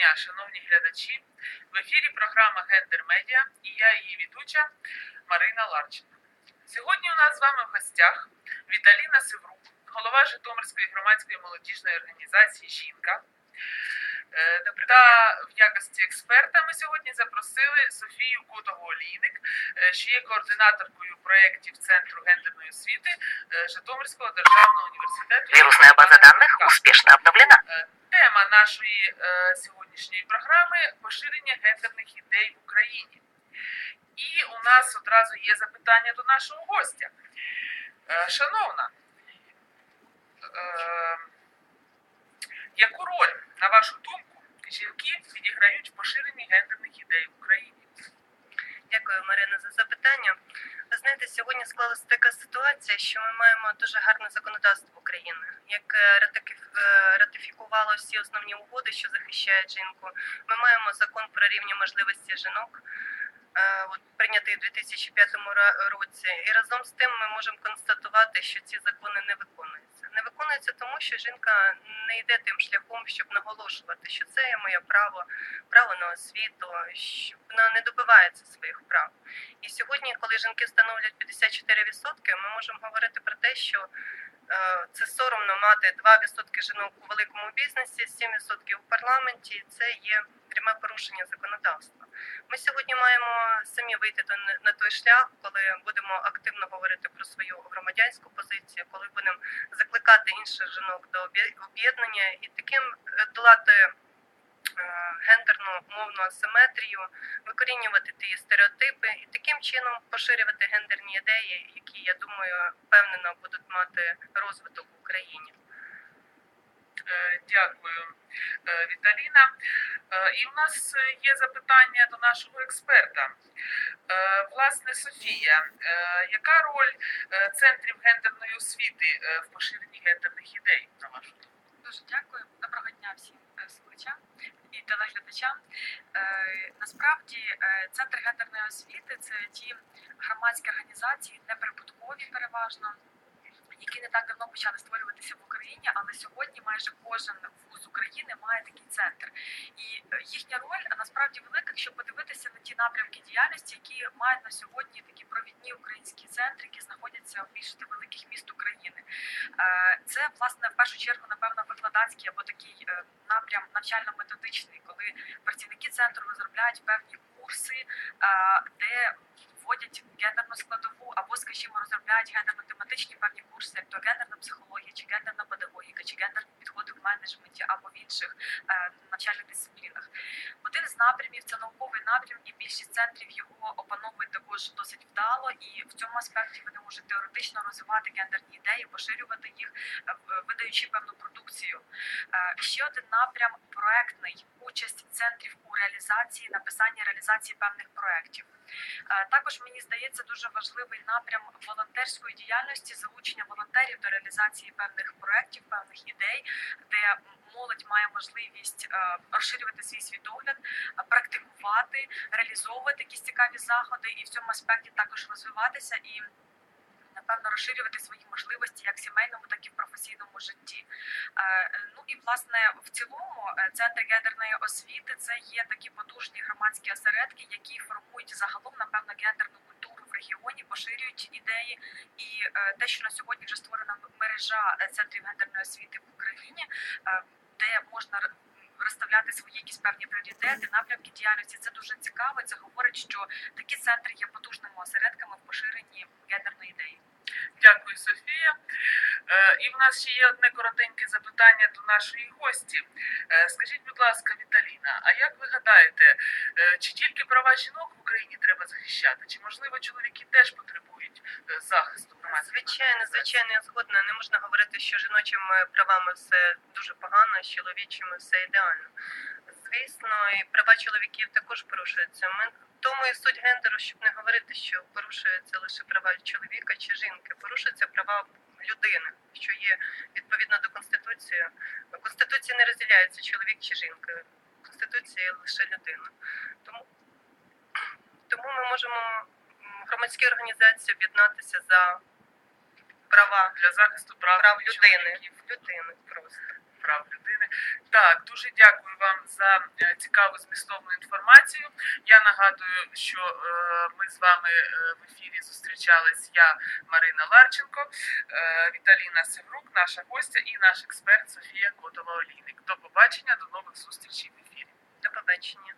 дня, шановні глядачі. В ефірі програма Гендер Медіа і я її ведуча Марина Ларченко. Сьогодні у нас з вами в гостях Віталіна Севрук, голова Житомирської громадської молодіжної організації Жінка. Е, Та в якості експерта ми сьогодні запросили Софію Котову-Олійник, е, що є координаторкою проєктів Центру гендерної освіти е, Житомирського державного університету. Вирусная база данных успешно обновлена. Тема нашої е, сьогоднішньої програми поширення гендерних ідей в Україні. І у нас одразу є запитання до нашого гостя. Е, шановна, е, яку роль, на вашу думку, жінки відіграють в поширенні гендерних ідей в Україні? Дякую, Марина, за запитання. Ви знаєте, сьогодні склалася така ситуація, що ми маємо дуже гарне законодавство України, як ратифі- е, ратифікувало всі основні угоди, що захищають жінку. Ми маємо закон про рівні можливості жінок, е, от, прийнятий у 2005 році. І разом з тим ми можемо констатувати, що ці закони не виконуються. Не виконуються тому, що жінка не йде тим шляхом, щоб наголошувати, що це є моє право, право на освіту, що вона не добивається своїх прав. І сьогодні, коли жінки становлять 54%, ми можемо говорити про те, що е, це соромно мати 2% жінок у великому бізнесі, 7% у парламенті. Це є пряме порушення законодавства. Ми сьогодні маємо самі вийти до на той шлях, коли будемо активно говорити про свою громадянську позицію, коли будемо закликати інших жінок до об'єднання і таким е, долати е, гендерну мовну асиметрію, викорінювати ті стереотипи і таким чином поширювати гендерні ідеї, які я думаю впевнено будуть мати розвиток в Україні. Е, Дякую, е, Віталіна. Е, І в нас є запитання до нашого експерта. Власне, Софія, яка роль центрів гендерної освіти в поширенні гендерних ідей, на вашу думку? Дуже дякую. Доброго дня всім слухачам і телеглядачам. Насправді, центр гендерної освіти це ті громадські організації, неприбуткові переважно, які не так давно почали створюватися в Україні, але сьогодні майже кожен вуз України має такий центр. І е, їхня роль насправді велика, якщо подивитися на ті напрямки діяльності, які мають на сьогодні такі провідні українські центри, які знаходяться в більшості великих міст України. Е, Це власне в першу чергу, напевно, викладацький або такий е, напрям навчально-методичний, коли працівники центру розробляють певні курси, де вводять гендерну складову, або, скажімо, розробляють гендерно-тематичні певні курси, як то гендерна психологія, чи гендерна педагогіка, чи гендерні підходи в менеджменті або в інших е, навчальних дисциплінах. Один з напрямів це науковий напрям, і більшість центрів його опановують також досить вдало, і в цьому аспекті вони можуть теоретично розвивати гендерні ідеї, поширювати їх, е, видаючи певну продукцію. Е, Ще один напрям проектний участь центрів у реалізації, написанні реалізації певних проєктів. Е, Також мені здається дуже важливий напрям волонтерської діяльності, залучення волонтерів до реалізації певних проєктів, певних ідей, де молодь має можливість е, розширювати свій світогляд, е, практикувати, реалізовувати якісь цікаві заходи, і в цьому аспекті також розвиватися і. Напевно, розширювати свої можливості як в сімейному, так і в професійному житті. Е, Ну і власне в цілому е, центр гендерної освіти це є такі потужні громадські осередки, які формують загалом напевно гендерну культуру в регіоні, поширюють ідеї. І е, те, що на сьогодні вже створена мережа центрів гендерної освіти в Україні, де можна розставляти свої якісь певні пріоритети, напрямки діяльності. Це дуже цікаво. Це говорить, що такі центри є потужними осередками в поширенні гендерної ідеї. Дякую, Софія. Е, І в нас ще є одне коротеньке запитання до нашої гості. Е, Скажіть, будь ласка, Віталіна, а як ви гадаєте, е, чи тільки права жінок в Україні треба захищати? Чи можливо чоловіки теж потребують захисту Звичайно, звичайно, я згодна. Не можна говорити, що жіночими правами все дуже погано, з чоловічими все ідеально. Звісно, і права чоловіків також порушуються. Ми тому і суть гендеру, щоб не говорити, що порушуються лише права чоловіка чи жінки, порушуються права людини, що є відповідно до конституції. Конституції не розділяється чоловік чи жінка. Є лише людина. Тому, тому ми можемо громадські організації об'єднатися за права для захисту прав, прав людини, чоловіків. людини просто. прав людини. Так, дуже дякую вам за е, цікаву змістовну інформацію. Я нагадую, що е, ми з вами е, в ефірі зустрічались я, Марина Ларченко, Віталіна Севрук, наша гостя і наш експерт Софія Котова Олійник. До побачення, до нових зустрічей в ефірі. До побачення.